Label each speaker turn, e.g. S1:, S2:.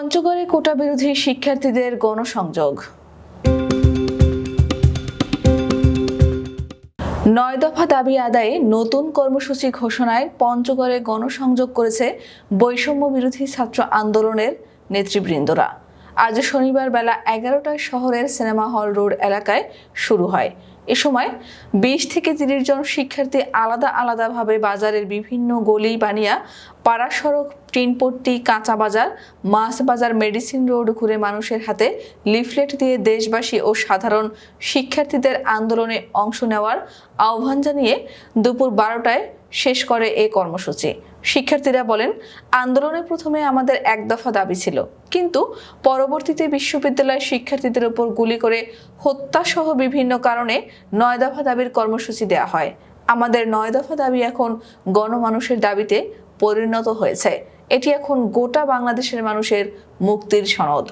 S1: পঞ্চগড়ে কোটা বিরোধী শিক্ষার্থীদের গণসংযোগ। নয় দফা দাবি আদায়ে নতুন কর্মসূচি ঘোষণায় পঞ্চগড়ে গণসংযোগ করেছে বৈষম্য বিরোধী ছাত্র আন্দোলনের নেতৃবৃন্দরা। আজ শনিবার বেলা এগারোটায় শহরের সিনেমা হল রোড এলাকায় শুরু হয়। এ সময় বিশ থেকে তিরিশ জন শিক্ষার্থী আলাদা আলাদাভাবে বাজারের বিভিন্ন গলি বানিয়া পাড়া সড়ক টিনপট্টি, কাঁচা বাজার, মাছ বাজার, মেডিসিন রোড ঘুরে মানুষের হাতে লিফলেট দিয়ে দেশবাসী ও সাধারণ শিক্ষার্থীদের আন্দোলনে অংশ নেওয়ার আহ্বান জানিয়ে দুপুর বারোটায় শেষ করে এই কর্মসূচি। শিক্ষার্থীরা বলেন আন্দোলনে প্রথমে আমাদের এক দফা দাবি ছিল। কিন্তু পরবর্তীতে বিশ্ববিদ্যালয়ের শিক্ষার্থীদের উপর গুলি করে হত্যাসহ বিভিন্ন কারণে নয় দফা দাবির কর্মসূচি দেয়া হয়। আমাদের নয় দফা দাবি এখন গণমানুষের দাবিতে পরিণত হয়েছে। এটি এখন গোটা বাংলাদেশের মানুষের মুক্তির সনদ।